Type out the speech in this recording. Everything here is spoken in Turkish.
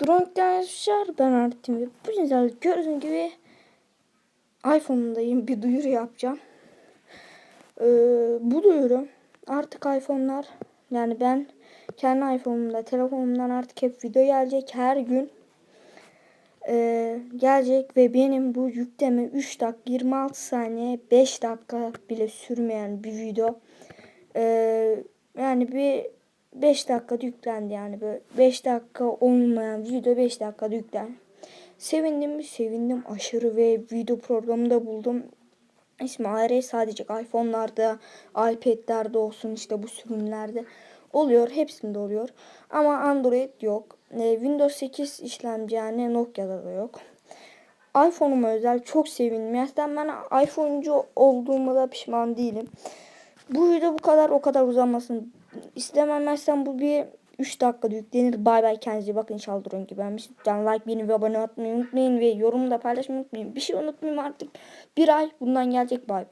Drone arkadaşlar ben Artin ve bu güzel gördüğünüz gibi iPhone'dayım. Bir duyuru yapacağım. Ee, bu duyuru artık iPhone'lar yani ben kendi iPhone'umda telefonumdan artık hep video gelecek her gün. Ee, gelecek ve benim bu yükleme 3 dakika 26 saniye 5 dakika bile sürmeyen bir video. Ee, yani bir 5 dakikada yüklendi yani böyle 5 dakika olmayan video 5 dakikada yüklendi. Sevindim mi? Sevindim aşırı ve video programında buldum. İsmi AR sadece iPhone'larda, iPad'lerde olsun işte bu sürümlerde oluyor. Hepsinde oluyor. Ama Android yok. Ee, Windows 8 işlemci yani Nokia'da da yok. iPhone'uma özel çok sevindim. Gerçekten ben iPhone'cu olduğuma da pişman değilim. Bu video bu kadar o kadar uzamasın. İstememezsen bu bir 3 dakikada yüklenir. Bay bay kendinize bakın inşallah drone gibi. Lütfen like beğeni ve abone olmayı unutmayın ve yorumda paylaşmayı unutmayın. Bir şey unutmayayım artık. Bir ay bundan gelecek bay bay.